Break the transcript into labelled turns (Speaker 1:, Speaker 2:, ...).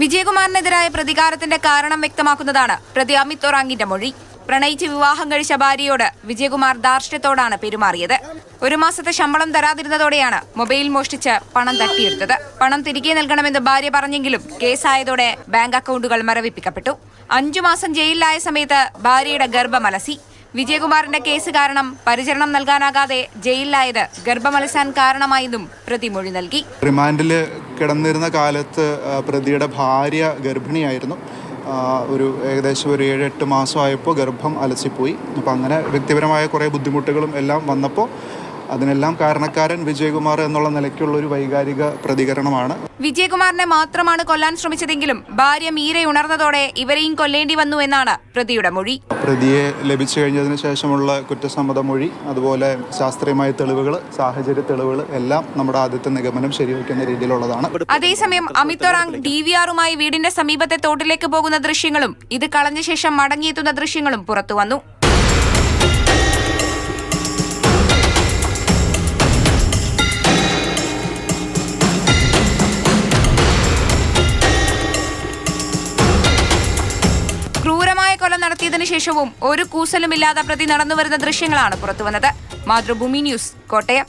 Speaker 1: വിജയകുമാറിനെതിരായ പ്രതികാരത്തിന്റെ കാരണം വ്യക്തമാക്കുന്നതാണ്. പ്രതി അമിത് ഒറാങ്ങിന്റെ മൊഴി. പ്രണയിച്ച് വിവാഹം കഴിച്ച ഭാര്യയോട് വിജയകുമാർ ധാർഷ്ട്യത്തോടാണ് പെരുമാറിയത്. ഒരു മാസത്തെ ശമ്പളം തരാതിരുന്നതോടെയാണ് മൊബൈൽ മോഷ്ടിച്ച് പണം തട്ടിയെടുത്തത്. പണം തിരികെ നൽകണമെന്ന് ഭാര്യ പറഞ്ഞെങ്കിലും കേസായതോടെ ബാങ്ക് അക്കൗണ്ടുകൾ മരവിപ്പിക്കപ്പെട്ടു. അഞ്ചു മാസം ജയിലിലായ സമയത്ത് ഭാര്യയുടെ ഗർഭമലസി വിജയകുമാറിന്റെ കേസ് കാരണം പരിചരണം നൽകാനാകാതെ ജയിലിലായത് ഗർഭമലസാൻ കാരണമായതും പ്രതി മൊഴി നൽകി.
Speaker 2: റിമാൻഡിൽ കിടന്നിരുന്ന കാലത്ത് പ്രതിയുടെ ഭാര്യ ഗർഭിണിയായിരുന്നു. ഒരു ഏകദേശം ഒരു ഏഴ് എട്ട് മാസമായപ്പോൾ ഗർഭം അലസിപ്പോയി. അപ്പോൾ അങ്ങനെ വ്യക്തിപരമായ കുറേ ബുദ്ധിമുട്ടുകളും എല്ലാം വന്നപ്പോൾ അതിനെല്ലാം കാരണക്കാരൻ വിജയകുമാർ എന്നുള്ള നിലയ്ക്കുള്ള ഒരു വൈകാരിക പ്രതികരണമാണ്.
Speaker 1: വിജയകുമാറിനെ മാത്രമാണ് കൊല്ലാൻ ശ്രമിച്ചതെങ്കിലും ഭാര്യ മീര ഉണർന്നതോടെ ഇവരെയും കൊല്ലേണ്ടി വന്നു എന്നാണ് പ്രതിയുടെ മൊഴി.
Speaker 2: പ്രതിയെ ലഭിച്ചു കഴിഞ്ഞതിന് ശേഷമുള്ള കുറ്റസമ്മത മൊഴി അതുപോലെ ശാസ്ത്രീയമായ തെളിവുകൾ സാഹചര്യ തെളിവുകൾ എല്ലാം നമ്മുടെ ആദ്യത്തെ നിഗമനം ശരിവയ്ക്കുന്ന രീതിയിലുള്ളതാണ്.
Speaker 1: അതേസമയം അമിത് ഒറാങ് ഡി വി ആറുമായി വീടിന്റെ സമീപത്തെ തോട്ടിലേക്ക് പോകുന്ന ദൃശ്യങ്ങളും ഇത് കളഞ്ഞ ശേഷം മടങ്ങിയെത്തുന്ന ദൃശ്യങ്ങളും പുറത്തുവന്നു ക്രൂരമായ നടത്തിയതിനു ശേഷവും ഒരു കൂസലുമില്ലാതെ പ്രതി നടന്നുവരുന്ന ദൃശ്യങ്ങളാണ് പുറത്തുവന്നത്. മാതൃഭൂമി ന്യൂസ് കോട്ടയം.